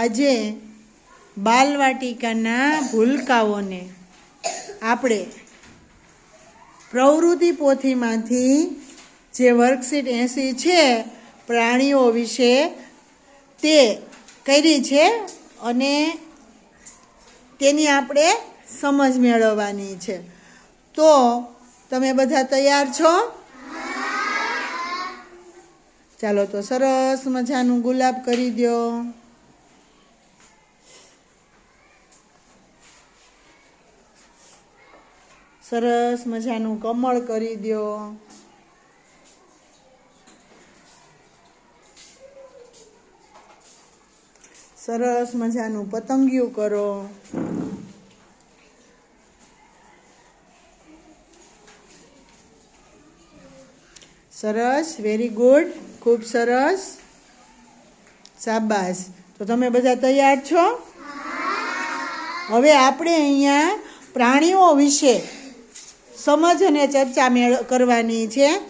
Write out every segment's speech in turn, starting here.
આજે બાલવાટિકાના ભૂલકાઓને આપણે પ્રવૃત્તિ પોથીમાંથી જે વર્કશીટ એંસી છે, પ્રાણીઓ વિશે તે કરી છે અને તેની આપણે સમજ મેળવવાની છે. તો તમે બધા તૈયાર છો? ચાલો તો સરસ મજાનું ગુલાબ કરી દો સરસ મજાનું કમળ કરી દો સરસ મજાનું પતંગિયું કરો. સરસ વેરી ગુડ ખૂબ સરસ. શાબાશ. તો તમે બધા તૈયાર છો? હવે આપણે અહીંયા પ્રાણીઓ વિશે સમજ અને ચર્ચા મેળ કરવાની છે,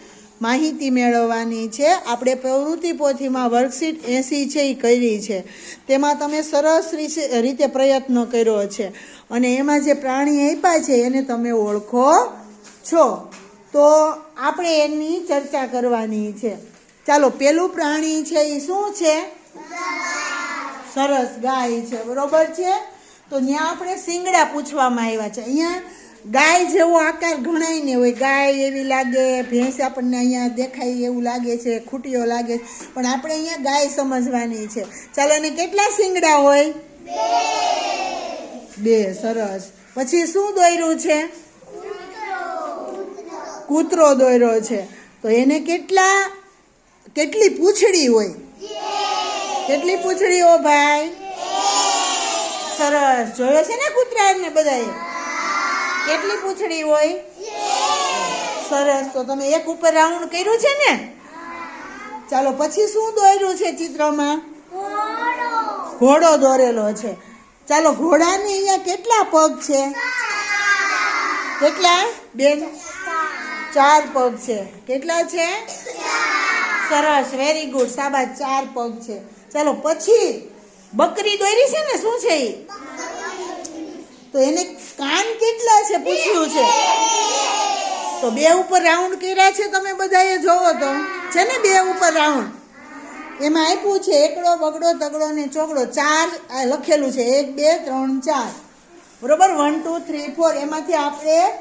માહિતી મેળવવાની છે. આપણે પ્રવૃત્તિ પોથીમાં વર્કશીટ એસી છે એ કરી છે. તેમાં તમે સરસ રીસે- રીતે પ્રયત્ન કર્યો છે. અને એમાં જે પ્રાણી આપ્યા છે એને તમે ઓળખો છો. તો આપણે એની ચર્ચા કરવાની છે. ચાલો, પેલું પ્રાણી છે એ શું છે? સરસ ગાય છે. બરોબર છે? તો ત્યાં આપણે શિંગડા પૂછવામાં આવ્યા છે. અહીંયા ગાય જેવો આકાર ઘણાય ને હોય, ગાય એવી લાગે, ભેંસ આપણને અહીંયા દેખાય એવું લાગે છે, ખૂટીઓ લાગે. પણ આપણે અહીંયા ગાય સમજવાની છે. ચાલો એને કેટલા શિંગડા હોય? બે. સરસ. પછી શું દોર્યું છે? કૂતરો દોર્યો છે. તો એને કેટલા, કેટલી પૂંછડી હોય? કેટલી પૂંછડીઓ ભાઈ? સરસ. જોયો છે ને કૂતરાને બધાએ? કેટલી પૂંછડી હોય? સરસ. તો તમે એક ઉપર રાઉન્ડ કર્યું છે ને? ચાલો, પછી શું દોર્યું છે ચિત્રમાં? ઘોડો દોરેલો છે. ચાલો, ઘોડાને અહીંયા કેટલા પગ છે? કેટલા? બેન? ચાર પગ છે. કેટલા છે? સરસ. વેરી ગુડ સાબા ચાર પગ છે. ચાલો, પછી બકરી દોરી છે ને? શું છે એ તો એને કાન કેટલા છે પૂછ્યું છે? તો બે ઉપર રાઉન્ડ કર્યા છે તમે બધાએ જોવો તો. છે ને બે ઉપર રાઉન્ડ? એમાં આપ્યું છે એકડો, બગડો, તગડો ને ચોકડો ચાર લખેલું છે. એક, બે, ત્રણ, ચાર. બરોબર? વન ટુ થ્રી ફોર એમાંથી આપણે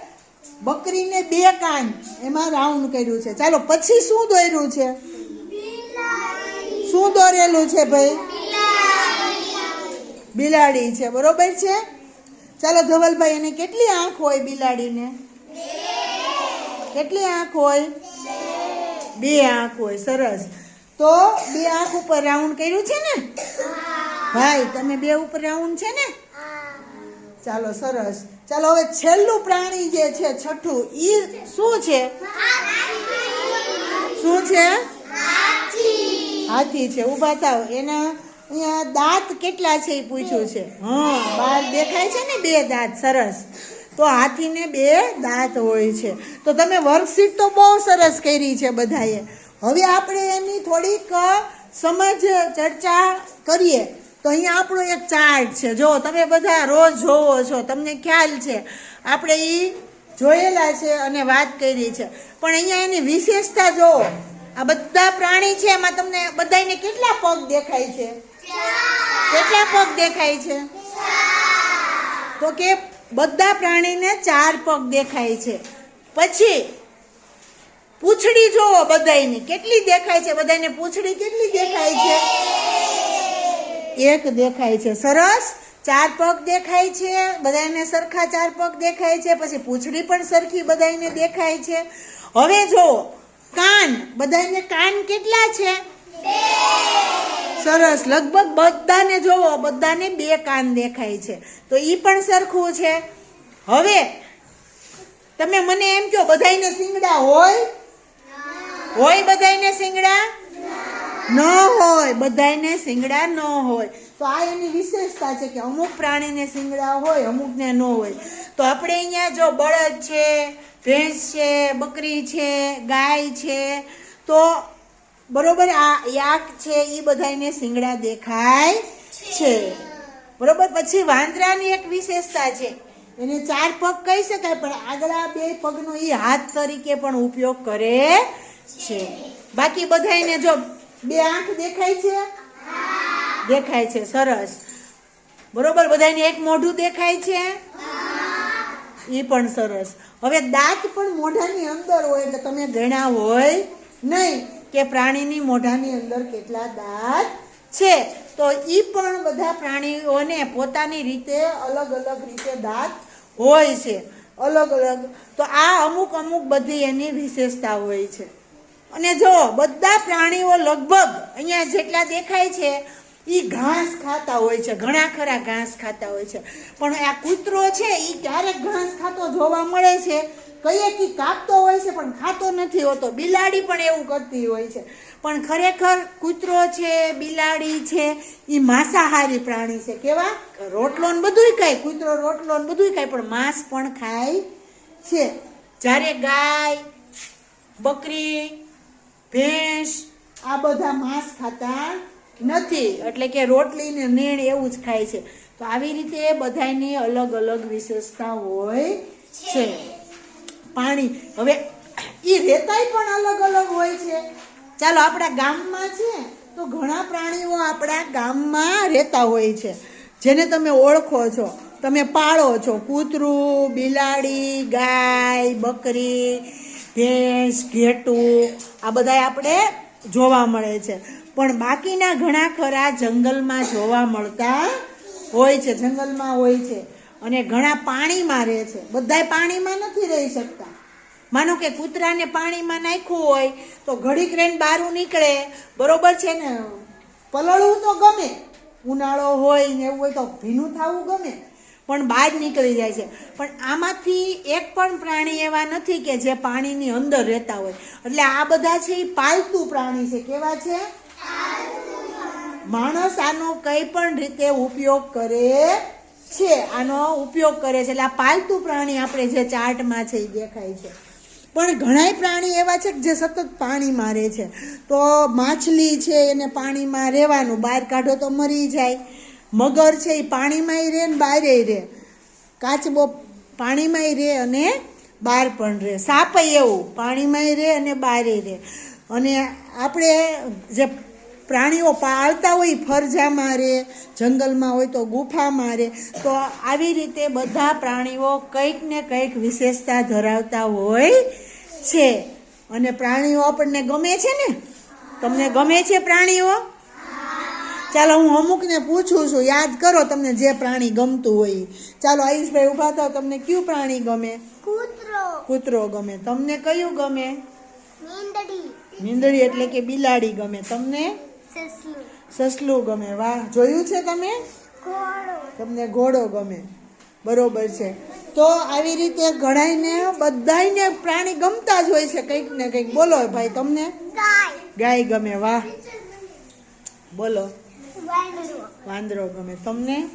બકરીને બે કાન એમાં રાઉન્ડ કર્યું છે. ચાલો, પછી શું દોર્યું છે? શું દોરેલું છે ભાઈ? બિલાડી છે. બરોબર છે? ચાલો ધવલભાઈ, એને કેટલી આંખ હોય બિલાડીને? કેટલી આંખ હોય? બે આંખ હોય, સરસ. તો બે આંખ ઉપર રાઉન્ડ કર્યું છે ને? ભાઈ, તમે બે ઉપર રાઉન્ડ છે ને? ચાલો, સરસ. ચાલો, હવે છેલ્લું પ્રાણી જે છે, છઠ્ઠું, ઈ શું છે? શું છે? હાથી છે. ઊભા થાવ એના અહીંયા દાંત કેટલા છે એ પૂછ્યું છે. હા બહાર દેખાય છે ને બે દાંત, સરસ. તો હાથીને બે દાંત હોય છે. તો તમે વર્કશીટ તો બહુ સરસ કરી છે બધાએ. હવે આપણે એની થોડીક સમજ, ચર્ચા કરીએ. તો અહીંયા આપણો એક ચાર્ટ છે. જો, તમે બધા રોજ જોવો છો, તમને ખ્યાલ છે. આપણે એ જોયેલા છે અને વાત કરી છે. પણ અહીંયા એની વિશેષતા જોવો આ બધા પ્રાણી છે, એમાં તમને બધાને કેટલા પગ દેખાય છે? કેટલા પગ દેખાય છે? તો કે બધા પ્રાણીને ચાર પગ દેખાય છે. પછી, પૂંછડી જોવો બધાયની. કેટલી દેખાય છે? બધાને પૂંછડી કેટલી દેખાય છે? એક દેખાય છે. સરસ. ચાર પગ દેખાય છે. બધાને સરખા ચાર પગ દેખાય છે. પછી પૂંછડી પણ સરખી બધાને દેખાય છે. હવે જુઓ, કાન. બધાને કાન કેટલા છે? સરસ. લગભગ બધાને જોવો, બધાને બે કાન દેખાય છે. તો એ પણ સરખું છે. હવે, તમે મને એમ કહો, બધાયને શિંગડા હોય? હોય બધાયને શિંગડા? ન હોય. બધાયને શિંગડા ન હોય. તો આ એની વિશેષતા છે કે અમુક પ્રાણીને શિંગડા હોય, અમુકને ન હોય. તો આપણે અહીંયા જો બળદ છે, ભેંસ છે, બકરી છે, ગાય છે, તો બરોબર આ યાક છે એ બધાને શિંગડા દેખાય છે. બરોબર પછી વાંદરાની એક વિશેષતા છે. એને ચાર પગ કહી શકાય પણ આગલા બે પગનો એ હાથ તરીકે પણ ઉપયોગ કરે છે. બાકી બધાયને જો બે આંખ દેખાય છે? દેખાય છે સરસ. બરોબર બધાને એક મોઢું દેખાય છે? એ પણ સરસ. હવે દાંત પણ મોઢાની અંદર હોય એટલે તમે ગણ્યા હોય નહીં. કે પ્રાણીની મોઢાની અંદર કેટલા દાંત છે? તો એ પણ બધા પ્રાણીઓને પોતાની રીતે અલગ અલગ રીતે દાંત હોય છે. અલગ અલગ. તો આ અમુક અમુક બધી એની વિશેષતા હોય છે. અને જો બધા પ્રાણીઓ લગભગ અહીંયા જેટલા દેખાય છે એ ઘાસ ખાતા હોય છે. ઘણા ખરા ઘાસ ખાતા હોય છે. પણ આ કૂતરો છે એ ક્યારેક ઘાસ ખાતો જોવા મળે છે. કહીએ કે કાપતો હોય છે પણ ખાતો નથી હોતો. બિલાડી પણ એવું કરતી હોય છે. પણ ખરેખર કૂતરો છે, બિલાડી છે એ માંસાહારી પ્રાણી છે. કેવા? રોટલો ને બધુંય ખાય, કૂતરો રોટલો ને બધુંય ખાય, પણ માંસ પણ ખાય છે. જ્યારે ગાય, બકરી, ભેંસ આ બધા માંસ ખાતા નથી. એટલે કે રોટલી ને નીણ એવું જ ખાય છે. તો આવી રીતે બધાની અલગ અલગ વિશેષતા હોય છે. પાણી. હવે એ રેતાય પણ અલગ અલગ હોય છે. ચાલો, આપણા ગામમાં છે તો ઘણા પ્રાણીઓ આપણા ગામમાં રહેતા હોય છે. જેને તમે ઓળખો છો. તમે પાળો છો. કૂતરું, બિલાડી, ગાય, બકરી, ભેંસ, ઘેટું, આ બધા આપણે જોવા મળે છે. પણ બાકીના ઘણા ખરા જંગલમાં જોવા મળતા હોય છે, જંગલમાં હોય છે. અને ઘણા પાણીમાં રહે છે. બધાય પાણીમાં નથી રહી શકતા. માનો કે કૂતરાને પાણીમાં નાખ્યું હોય તો ઘડીક રેન બારું નીકળે. બરોબર છે ને? પલળવું તો ગમે. ઉનાળો હોય ને એવું હોય તો ભીનું થવું ગમે. પણ બહાર નીકળી જાય છે. પણ આમાંથી એક પણ પ્રાણી એવા નથી કે જે પાણીની અંદર રહેતા હોય. એટલે આ બધા છે એ પાલતુ પ્રાણી છે. કેવા છે? માણસ આનો કંઈ પણ રીતે ઉપયોગ કરે છે. આનો ઉપયોગ કરે છે. એટલે આ પાલતુ પ્રાણી આપણે જે ચાર્ટમાં છે એ દેખાય છે. પણ ઘણાય પ્રાણી એવા છે કે જે સતત પાણીમાં રહે છે. તો માછલી છે, એને પાણીમાં રહેવાનું, બહાર કાઢો તો મરી જાય. મગર છે, એ પાણીમાંય રહે ને બહારે રહે. કાચબો પાણીમાંય રહે અને બહાર પણ રહે. સાપ એવું પાણીમાંય રહે અને બહારે રહે. અને આપણે જે પ્રાણીઓ પાળતા હોય ફરજામાં રહે જંગલમાં હોય તો ગુફામાં રહે તો આવી રીતે બધા પ્રાણીઓ કંઈક ને કંઈક વિશેષતા ધરાવતા હોય છે. અને પ્રાણીઓ આપણને ગમે છે ને? તમને ગમે છે પ્રાણીઓ? ચાલો હું અમુકને પૂછું છું યાદ કરો તમને જે પ્રાણી ગમતું હોય. ચાલો આયુષભાઈ ઊભા થાવ તમને કયું પ્રાણી ગમે? કૂતરો. કૂતરો ગમે. તમને કયું ગમે? નીંદડી મીંદડી એટલે કે બિલાડી ગમે. તમને? સસલું. સસલું ગમે. વાહ જોયું છે તમે? તમને ઘોડો ગમે. બરોબર છે. તો આવી રીતે ઘણાયને બધાયને પ્રાણી ગમતા જ હોય છે કંઈક ને કંઈક. બોલો ભાઈ તમને. ગાય. ગમે. વાહ. બોલો. વાંદરો. વાંદરો ગમે. તમને?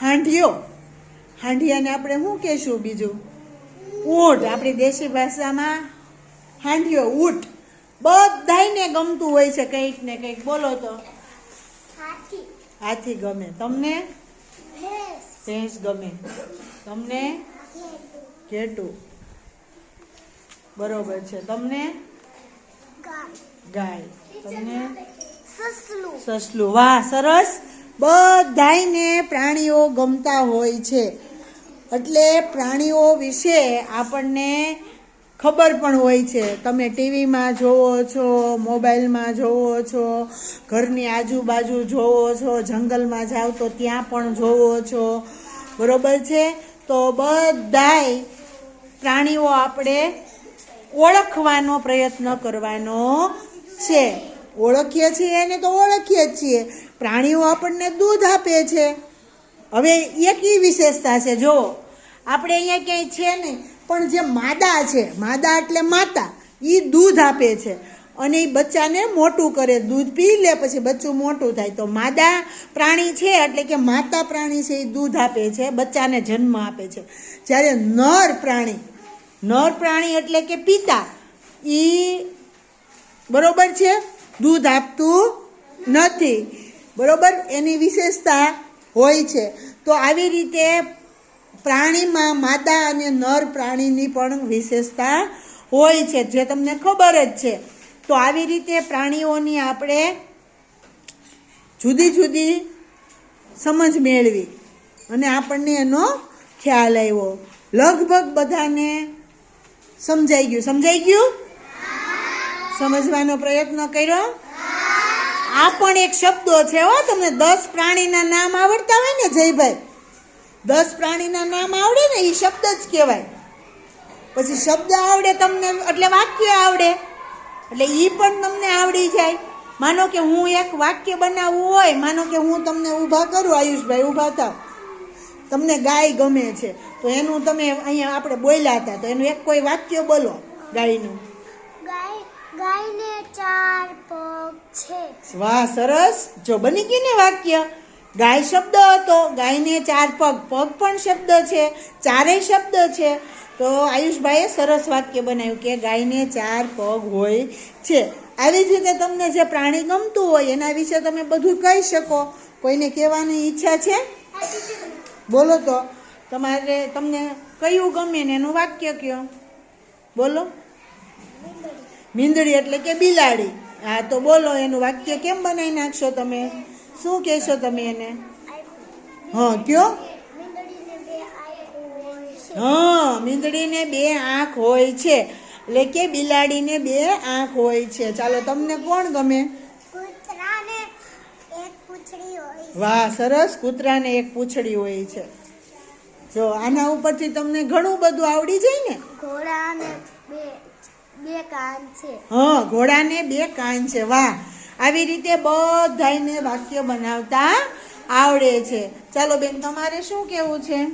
હાંઢિયો હાંઢિયાને આપણે શું કહેશું બીજું? ઊંટ. આપણી દેશી ભાષામાં હાંઢિયો ઊંટ. બધાને ગમતું હોય છે કંઈક ને કંઈક. બોલો તો. હાથી. ગમે. તમને? ભેંસ. ગમે. તમને? ઘેટું. બરોબર છે. તમને? ગાય. તમને? સસલું. વાહ સરસ. બધાયને પ્રાણીઓ ગમતા હોય છે. એટલે પ્રાણીઓ વિશે આપણને ખબર પણ હોય છે. તમે ટીવીમાં જોવો છો, મોબાઈલમાં જોવો છો, ઘરની આજુબાજુ જોવો છો, જંગલમાં જાઓ તો ત્યાં પણ જોવો છો. બરોબર છે? તો બધાય પ્રાણીઓ આપણે ઓળખવાનો પ્રયત્ન કરવાનો છે. ઓળખીએ છીએ એને તો ઓળખીએ જ છીએ. પ્રાણીઓ આપણને દૂધ આપે છે. હવે એક એ વિશેષતા છે. જો આપણે અહીંયા ક્યાંય છે નહીં. પણ જે માદા છે, માદા એટલે માતા એ દૂધ આપે છે. અને એ બચ્ચાને મોટું કરે, દૂધ પી લે પછી બચ્ચું મોટું થાય. તો માદા પ્રાણી છે, એટલે કે માતા પ્રાણી છે એ દૂધ આપે છે, બચ્ચાને જન્મ આપે છે. જ્યારે નર પ્રાણી નર પ્રાણી એટલે કે પિતા એ બરોબર છે? દૂધ આપતું નથી. બરોબર? એની વિશેષતા હોય છે. તો આવી રીતે પ્રાણીમાં માદા અને નર પ્રાણીની પણ વિશેષતા હોય છે, જે તમને ખબર જ છે. તો આવી રીતે પ્રાણીઓની આપણે જુદી જુદી સમજ મેળવી અને આપણને એનો ખ્યાલ આવ્યો. લગભગ બધાને સમજાઈ ગયું. સમજાઈ ગયું? સમજવાનો પ્રયત્ન કર્યો? આ પણ એક શબ્દો છે હો, તમને દસ પ્રાણીના નામ આવડતા હોય ને, જયભાઈ? દસ પ્રાણીના નામ આવડે ને એ શબ્દ જ કહેવાય. પછી શબ્દ આવડે તમને એટલે વાક્ય આવડે. એટલે એ પણ તમને આવડી જાય. માનો કે હું એક વાક્ય બનાવવું હોય માનો કે હું તમને ઊભા કરું આયુષભાઈ ઊભા થાવ. તમને ગાય ગમે છે તો એનું તમે અહીંયા આપણે બોલ્યા હતા તો એનું એક કોઈ વાક્ય બોલો ગાયનું. ગાય ગાયને ચાર પગ છે. વાહ સરસ. જો બની ગયું ને વાક્ય. ગાય શબ્દ હતો. ગાયને ચાર પગ. પગ પણ શબ્દ છે. ચારેય શબ્દ છે. તો આયુષભાઈએ સરસ વાક્ય બનાવ્યું કે ગાયને ચાર પગ હોય છે. આવી જ રીતે તમને જે પ્રાણી ગમતું હોય એના વિશે તમે બધું કહી શકો. કોઈને કહેવાની ઈચ્છા છે? બોલો તો. તમારે તમને કયું ગમે ને એનું વાક્ય કયો? બોલો. મીંદડી એટલે કે બિલાડી. હા, તો બોલો એનું વાક્ય કેમ બનાવી નાખશો તમે? શું કહેશો તમે એને? હા કયો? હા મીંદડીને બે આંખ હોય છે. એટલે કે બિલાડીને બે આંખ હોય છે. ચાલો તમને કોણ ગમે? વાહ સરસ. કૂતરાને એક પૂંછડી હોય છે. જો આના ઉપરથી તમને ઘણું બધું આવડી જાય ને? ઘોડાને બે બે કાન છે. હા ઘોડાને બે કાન છે. વાહ. આવી રીતે બધાને વાક્ય બનાવતા આવડે છે. ચાલો બેન તમારે શું કેવું છે?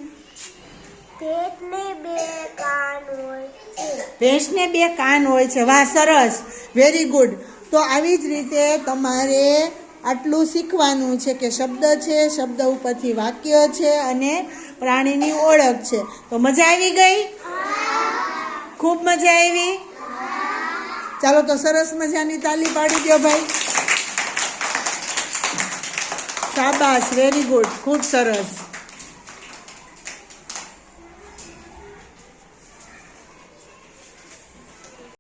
ભેટને બે કાન હોય છે. ભેંસને બે કાન હોય છે. વાહ સરસ. વેરી ગુડ તો આવી જ રીતે તમારે આટલું શીખવાનું છે કે શબ્દ છે શબ્દ ઉપરથી વાક્ય છે અને પ્રાણીની ઓળખ છે. તો મજા આવી ગઈ? ખૂબ મજા આવી? ચાલો તો સરસ મજાની તાલી પાડી દો ભાઈ. શાબાશ વેરી ગુડ ખૂબ સરસ